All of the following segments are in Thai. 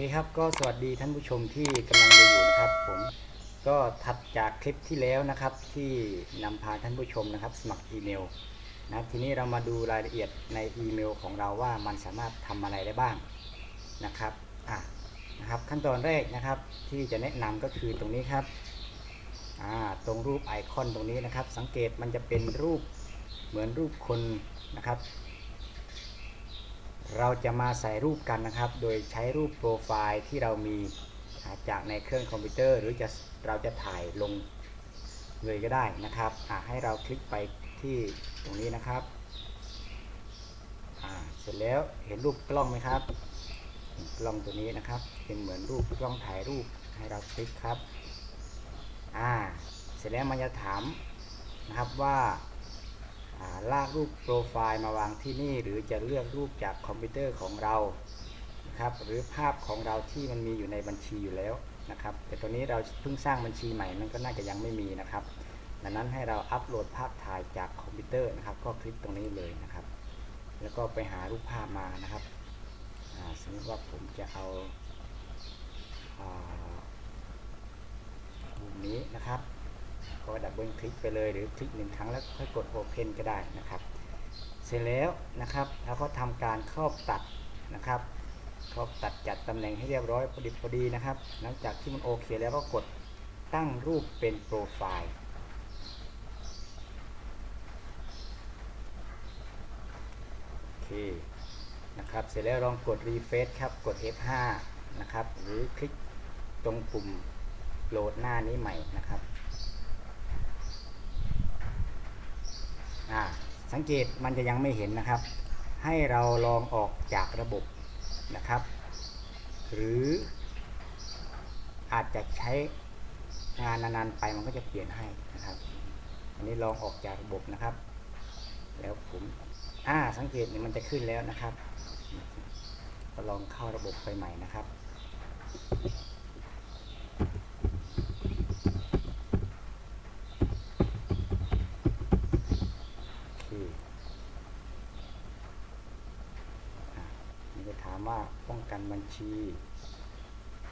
เคครับก็สวัสดีท่านผู้ชมที่กำลังดูอยู่นะครับ ผมก็ถัดจากคลิปที่แล้วนะครับ ที่นำพาท่านผู้ชมนะครับ สมัครอีเมลนะครับทีนี้เรามาดูรายละเอียดในอีเมลของเราว่ามันสามารถทำอะไรได้บ้างนะครับอะนะครับขั้นตอนแรกนะครับที่จะแนะนำก็คือตรงนี้ครับอ่าตรงรูปไอคอนตรงนี้นะครับ สังเกตมันจะเป็นรูปเหมือนรูปคนนะครับ เราจะมาใส่รูปกันนะครับ โดยใช้รูปโปรไฟล์ที่เรามีจากในเครื่องคอมพิวเตอร์ หรือจะเราจะถ่ายลงเลยก็ได้นะครับ ให้เราคลิกไปที่ตรงนี้นะครับ เสร็จแล้วเห็นรูปกล้องไหมครับ กล้องตัวนี้นะครับ เป็นเหมือนรูปกล้องถ่ายรูปให้เราคลิกครับ อ่า เสร็จแล้วมันจะถามนะครับว่า ลากรูปโปรไฟล์มาวางที่นี่ หรือจะเลือกรูปจากคอมพิวเตอร์ของเรานะครับหรือภาพของเราที่มันมีอยู่ในบัญชีอยู่แล้วนะครับ แต่ตัวนี้เราเพิ่งสร้างบัญชีใหม่มันก็น่าจะยังไม่มีนะครับ ดังนั้นให้เราอัปโหลดภาพถ่ายจากคอมพิวเตอร์นะครับ ก็คลิกตรงนี้เลยนะครับ แล้วก็ไปหารูปภาพมานะครับสมมติว่าผมจะเอาอ่ารูปนี้นะครับ ก็ดับเบิลคลิกไปเลยหรือคลิกหนึ่งครั้งแล้วค่อยกด Open ก็ได้นะครับ เสร็จแล้วนะครับเราก็ทำการครอบตัดนะครับครอบตัดจัดตำแหน่งให้เรียบร้อยพอดีพอดีนะครับ หลังจากที่มันโอเคแล้วก็กดตั้งรูปเป็นโปรไฟล์โอเคนะครับเสร็จแล้วลองกด refresh ครับกด F5 นะครับหรือคลิกตรงปุ่มโหลดหน้านี้ใหม่นะครับ อ่า สังเกตมันจะยังไม่เห็นนะครับ ให้เราลองออกจากระบบนะครับ หรืออาจจะใช้งานนานๆไปมันก็จะเปลี่ยนให้นะครับ อันนี้ลองออกจากระบบนะครับ แล้วผมอ่าสังเกตมันจะขึ้นแล้วนะครับ ก็ลองเข้าระบบไปใหม่นะครับ โอเคอะมัน จะถามว่าป้องกันบัญชี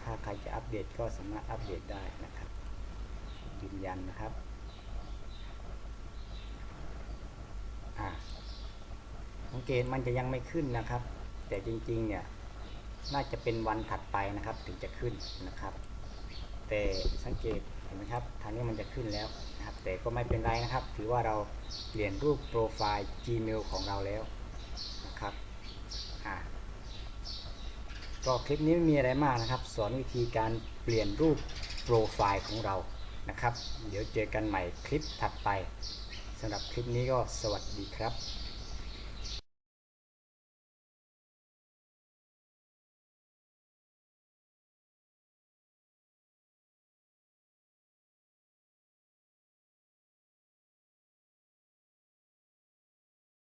ถ้าใครจะอัปเดตก็สามารถอัปเดตได้นะครับ ยืนยันนะครับสังเกตมันจะยังไม่ขึ้นนะครับ แต่จริงๆเนี่ยน่าจะเป็นวันถัดไปนะครับ ถึงจะขึ้นนะครับ แต่สังเกตเห็นไหมครับทางนี้มันจะขึ้นแล้วนะครับ แต่ก็ไม่เป็นไรนะครับ ถือว่าเราเปลี่ยนรูปโปรไฟล์ Gmail ของเราแล้วนะครับ ก็คลิปนี้ไม่มีอะไรมากนะครับ สอนวิธีการเปลี่ยนรูปโปรไฟล์ของเรานะครับ เดี๋ยวเจอกันใหม่คลิปถัดไปสำหรับคลิปนี้ก็สวัสดีครับ